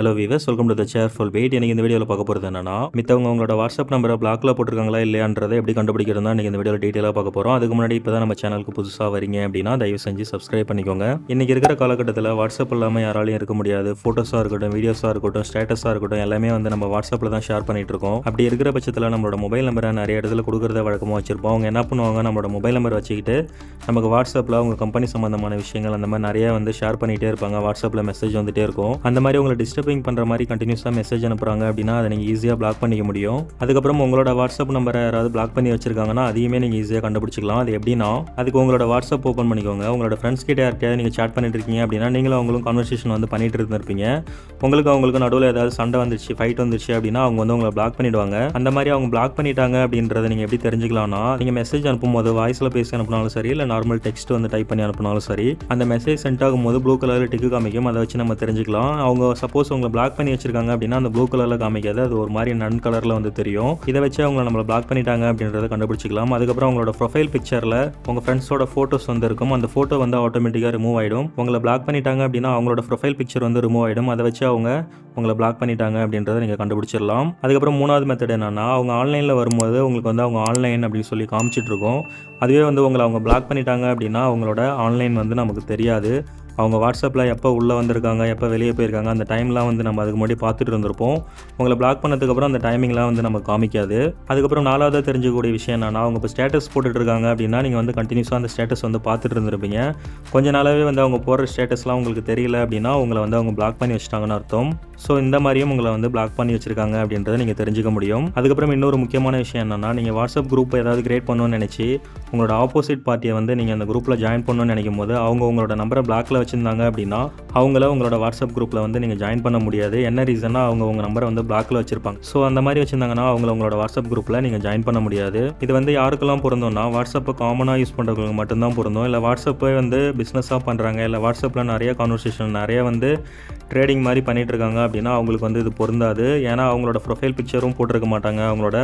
Hello viewers welcome to the cheerful வெயிட் எனக்கு இந்த வீடியோவில் பார்க்க போகிறது என்னன்னா மித்தவங்க உங்களோட வாட்ஸ்அப் நம்பரை பிளாக்ல போட்டிருக்காங்களா இல்லையான்றதை எப்படி கண்டுபிடிக்கிறது தான் இந்த வீடியோவில் டீட்டெயிலாக பார்க்க போகிறோம் அதுக்கு முன்னாடி இப்போ தான் நம்ம சேனலுக்கு புதுசாக வரீங்க அப்படின்னா தயவு செஞ்சு சப்ஸ்கிரைப் பண்ணிக்கோங்க. இன்னைக்கு இருக்கிற காலகட்டத்தில் வாட்ஸ்அப் இல்லாமல் யாராலையும் இருக்க முடியாது. ஃபோட்டோஸாக இருக்கட்டும் வீடியோஸாக இருக்கட்டும் ஸ்டேட்டஸாக இருக்கட்டும் எல்லாமே வந்து நம்ம வாட்ஸ்அப்பில் தான் ஷேர் பண்ணிட்டு இருக்கோம். அப்படி இருக்கிற பட்சத்தில் நம்மளோட மொபைல் நம்பரை நிறைய இடத்துல கொடுக்குறத வழக்கமாக வச்சிருப்போம். அவங்க என்ன பண்ணுவாங்க நம்மளோட மொபைல் நம்பர் வச்சுக்கிட்டு நமக்கு வாட்ஸ்அப்பில் அவங்க கம்பெனி சம்மந்தமான விஷயங்கள் அந்த மாதிரி நிறைய வந்து ஷேர் பண்ணிகிட்டே இருப்பாங்க. வாட்ஸ்அப்பில் மெசேஜ் வந்துட்டே இருக்கும். அந்த மாதிரி உங்களை டிஸ்டர்ப் டிஸ்டர்பிங் பண்ணுற மாதிரி கண்டினியூஸாக மெசேஜ் அனுப்புகிறாங்க அப்படின்னா அதை நீங்கள் ஈஸியாக பிளாக் பண்ணிக்க முடியும். அதுக்கப்புறம் உங்களோட வாட்ஸ்அப் நம்பரை யாராவது பிளாக் பண்ணி வச்சிருக்காங்கன்னா அதையுமே நீங்கள் ஈஸியாக கண்டுபிடிச்சிக்கலாம். அது எப்படின்னா அதுக்கு உங்களோட வாட்ஸ்அப் ஓப்பன் பண்ணிக்கோங்க. உங்களோட ஃப்ரெண்ட்ஸ் கிட்ட யார்கிட்டயாவது நீங்கள் சேட் பண்ணிட்டு இருக்கீங்க அப்படின்னா நீங்களும் அவங்களும் கான்வர்சேஷன் வந்து பண்ணிட்டு இருந்திருப்பீங்க. உங்களுக்கு அவங்களுக்கு நடுவில் ஏதாவது சண்டை வந்துருச்சு ஃபைட் வந்துருச்சு அப்படின்னா அவங்க வந்து உங்களை பிளாக் பண்ணிடுவாங்க. அந்த மாதிரி அவங்க பிளாக் பண்ணிட்டாங்க அப்படின்றத நீங்கள் எப்படி தெரிஞ்சுக்கலாம்னா நீங்கள் மெசேஜ் அனுப்பும்போது வாய்ஸில் பேசி அனுப்பினாலும் சரி இல்லை நார்மல் டெக்ஸ்ட் வந்து டைப் பண்ணி அனுப்பினாலும் சரி அந்த மெசேஜ் சென்ட் ஆகும்போது ப்ளூ கலரில் டிக்கு காமிக்கும். அதை வச்சு நம்ம தெரிஞ்சுக்கலாம். அவங்க சப்போஸ் உங்களை பிளாக் பண்ணி வச்சிருக்காங்க அப்படின்னா அந்த ப்ளூ கலரில் காமிக்காது. அது ஒரு மாதிரி நன் கலரில் வந்து தெரியும். இதை வச்சு அவங்க நம்மளை பிளாக் பண்ணிட்டாங்க அப்படின்றத கண்டுபிடிச்சிக்கலாம். அதுக்கப்புறம் உங்களோட ப்ரொஃபைல் பிக்சரில் உங்கள் ஃப்ரெண்ட்ஸோட ஃபோட்டோஸ் வந்து இருக்கும். அந்த ஃபோட்டோ வந்து ஆட்டோமேட்டிக்காக ரிமூவ் ஆகிடும் உங்களை பிளாக் பண்ணிட்டாங்க அப்படின்னா அவங்களோட ப்ரொஃபைல் பிக்சர் வந்து ரிமூவ் ஆகிடும் அதை வச்சு அவங்க உங்களை பிளாக் பண்ணிட்டாங்க அப்படின்றத நீங்கள் கண்டுபிடிச்சிடலாம். அதுக்கப்புறம் மூணாவது மெத்தட் என்னன்னா அவங்க ஆன்லைனில் வரும்போது உங்களுக்கு வந்து அவங்க ஆன்லைன் அப்படின்னு சொல்லி காமிச்சிட்டுருக்கோம் அதுவே வந்து உங்களை அவங்க பிளாக் பண்ணிட்டாங்க அப்படின்னா அவங்களோட ஆன்லைன் வந்து நமக்கு தெரியாது. அவங்க வாட்ஸ்அப்பில் எப்போ உள்ளே வந்திருக்காங்க எப்போ வெளியே போயிருக்காங்க அந்த டைம்லாம் வந்து நம்ம அதுக்கு முன்னாடி பார்த்துட்டு இருந்திருப்போம். உங்களை பிளாக் பண்ணதுக்கப்புறம் அந்த டைமிங்லாம் வந்து நம்ம காமிக்காது. அதுக்கப்புறம் நாலாவதாக தெரிஞ்சக்கூடிய விஷயம் என்னன்னா அவங்க இப்போ ஸ்டேட்டஸ் போட்டுட்டு இருக்காங்க அப்படின்னா நீங்கள் வந்து கண்டினியூஸாக அந்த ஸ்டேட்டஸ் வந்து பார்த்துட்டு இருந்திருப்பீங்க. கொஞ்ச நாளாகவே வந்து அவங்க போடுற ஸ்டேட்டஸ்லாம் உங்களுக்கு தெரியல அப்படின்னா உங்களை வந்து அவங்க பிளாக் பண்ணி வச்சிட்டாங்கன்னு அர்த்தம். ஸோ இந்த மாதிரியும் உங்களை வந்து பிளாக் பண்ணி வச்சிருக்காங்க அப்படின்றத நீங்கள் தெரிஞ்சுக்க முடியும். அதுக்கப்புறம் இன்னொரு முக்கியமான விஷயம் என்னென்னா நீங்கள் வாட்ஸ்அப் குரூப் ஏதாவது கிரியேட் பண்ணணும்னு நினச்சி உங்களோட ஆப்போசிட் பார்ட்டியை வந்து நீங்கள் அந்த குரூப்பில் ஜாயின் பண்ணணும்னு நினைக்கும் போது அவங்க உங்களோட நம்பரை பிளாக்ல வச்சுருந்தாங்க அப்படின்னா அவங்கள உங்களோட வாட்ஸ்அப் குரூப்பில் வந்து நீங்கள் ஜாயின் பண்ண முடியாது. என்ன ரீசனாக அவங்க உங்கள் நம்பரை வந்து பிளாக்ல வச்சிருப்பாங்க. ஸோ அந்த மாதிரி வச்சுருந்தாங்கன்னா அவங்கள உங்களோட வாட்ஸ்அப் குரூப்பில் நீங்கள் ஜாயின் பண்ண முடியாது. இது வந்து யாருக்கெல்லாம் பொருந்தோம்னா வாட்ஸ்அப்பை காமனாக யூஸ் பண்ணுறவங்களுக்கு மட்டும்தான் பொருந்தும். இல்லை வாட்ஸ்அப்பை வந்து பிஸ்னஸாக பண்ணுறாங்க இல்லை வாட்ஸ்அப்பில் நிறைய கான்வர்சேஷன் நிறைய வந்து ட்ரேடிங் மாதிரி பண்ணிட்டு இருக்காங்க அப்படின்னா அவங்களுக்கு வந்து இது பொருந்தாது. ஏன்னா அவங்களோட ப்ரொஃபைல் பிக்சரும் போட்டிருக்க மாட்டாங்க. அவங்களோட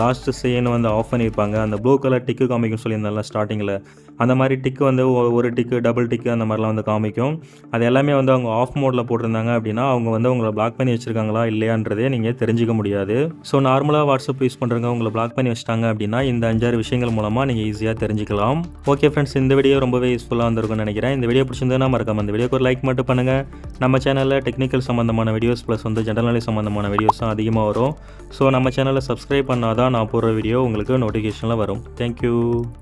லாஸ்ட் சீன் வந்து ஆஃப் பண்ணியிருப்பாங்க. அந்த ப்ளூ கலர் டிக்கு காமிக்கும் சொல்லியிருந்தால ஸ்டார்டிங்கில் அந்த மாதிரி டிக்கு வந்து ஒரு டிக்கு டபுள் டிக்கு அந்த மாதிரிலாம் வந்து காமிக்கும். அது எல்லாமே வந்து அவங்க ஆஃப் மோடில் போட்டிருந்தாங்க அப்படின்னா அவங்க வந்து உங்களை பிளாக் பண்ணி வச்சுருக்காங்களா இல்லையான்றதே நீங்கள் தெரிஞ்சுக்க முடியாது. ஸோ நார்மலாக வாட்ஸ்அப் யூஸ் பண்ணுறவங்க உங்களை பிளாக் பண்ணி வச்சிட்டாங்க அப்படின்னா இந்த அஞ்சாறு விஷயங்கள் மூலமாக நீங்கள் ஈஸியாக தெரிஞ்சுக்கலாம். ஓகே ஃப்ரெண்ட்ஸ் இந்த வீடியோ ரொம்பவே யூஸ்ஃபுல்லாக வந்திருக்கும்னு நினைக்கிறேன். இந்த வீடியோ பிடிச்சிருந்தா மறக்காம இந்த வீடியோக்கு ஒரு லைக் மட்டும் பண்ணுங்கள் நம்ம சேனலில் டெக்னிக்கல் சம்மந்தமான வீடியோஸ் ப்ளஸ் வந்து ஜென்ரல் நாலேஜ் சம்மந்தமான வீடியோஸும் அதிகமாக வரும். ஸோ நம்ம சேனலை சப்ஸ்கிரைப் பண்ணாதான் நான் போடுற வீடியோ உங்களுக்கு நோட்டிஃபிகேஷனில் வரும். தேங்க்யூ